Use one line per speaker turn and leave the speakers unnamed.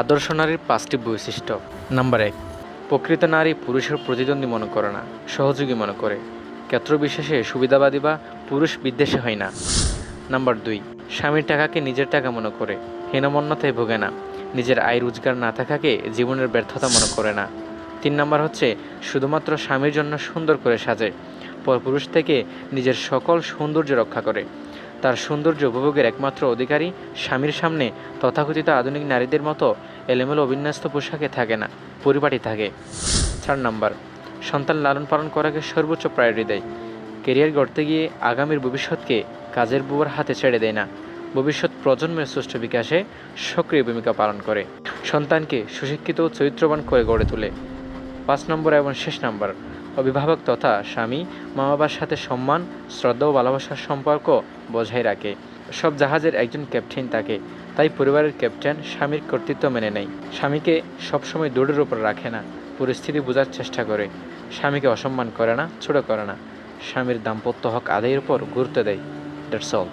আদর্শ নারীর পাঁচটি বৈশিষ্ট্য। নাম্বার এক, প্রকৃত নারী পুরুষের প্রতিদ্বন্দ্বী মনে করে না, সহযোগী মনে করে। ক্ষেত্র বিশেষে সুবিধাবাদী বা পুরুষ বিদ্বেষী হয় না। নাম্বার দুই, স্বামীর টাকাকে নিজের টাকা মনে করে, হীনমন্যতায় ভোগে না, নিজের আয় রোজগার না থাকাকে জীবনের ব্যর্থতা মনে করে না। তিন নাম্বার হচ্ছে, শুধুমাত্র স্বামীর জন্য সুন্দর করে সাজে, পরপুরুষ থেকে নিজের সকল সৌন্দর্য রক্ষা করে। তার সৌন্দর্য উপভোগের একমাত্র অধিকারী স্বামীর সামনে তথাকথিত আধুনিক নারীদের মতো এলোমেলো অবিন্যস্ত পোশাকে থাকে না পরিপাটি থাকে। চার নম্বর, সন্তান লালন পালন করাকে সর্বোচ্চ প্রায়োরিটি দেয়। কেরিয়ার গড়তে গিয়ে আগামীর ভবিষ্যৎকে কাজের বুয়ার হাতে ছেড়ে দেয় না। ভবিষ্যৎ প্রজন্মের সুষ্ঠু বিকাশে সক্রিয় ভূমিকা পালন করে। সন্তানকে সুশিক্ষিত ও চরিত্রবান করে গড়ে তোলে। পাঁচ নম্বর এবং শেষ নম্বর অভিভাবক তথা স্বামী মা বাবার সাথে সম্মান, শ্রদ্ধা ও ভালোবাসার সম্পর্ক বজায় রাখে। সব জাহাজের একজন ক্যাপ্টেন থাকে, তাই পরিবারের ক্যাপ্টেন স্বামীর কর্তৃত্ব মেনে নেয়। স্বামীকে সবসময় দৌড়ের উপর রাখে না, পরিস্থিতি বোঝার চেষ্টা করে। স্বামীকে অসম্মান করে না, ছোট করে না। স্বামীর দাম্পত্য হক আদায়ের উপর গুরুত্ব দেয়, দ্যাটস অল।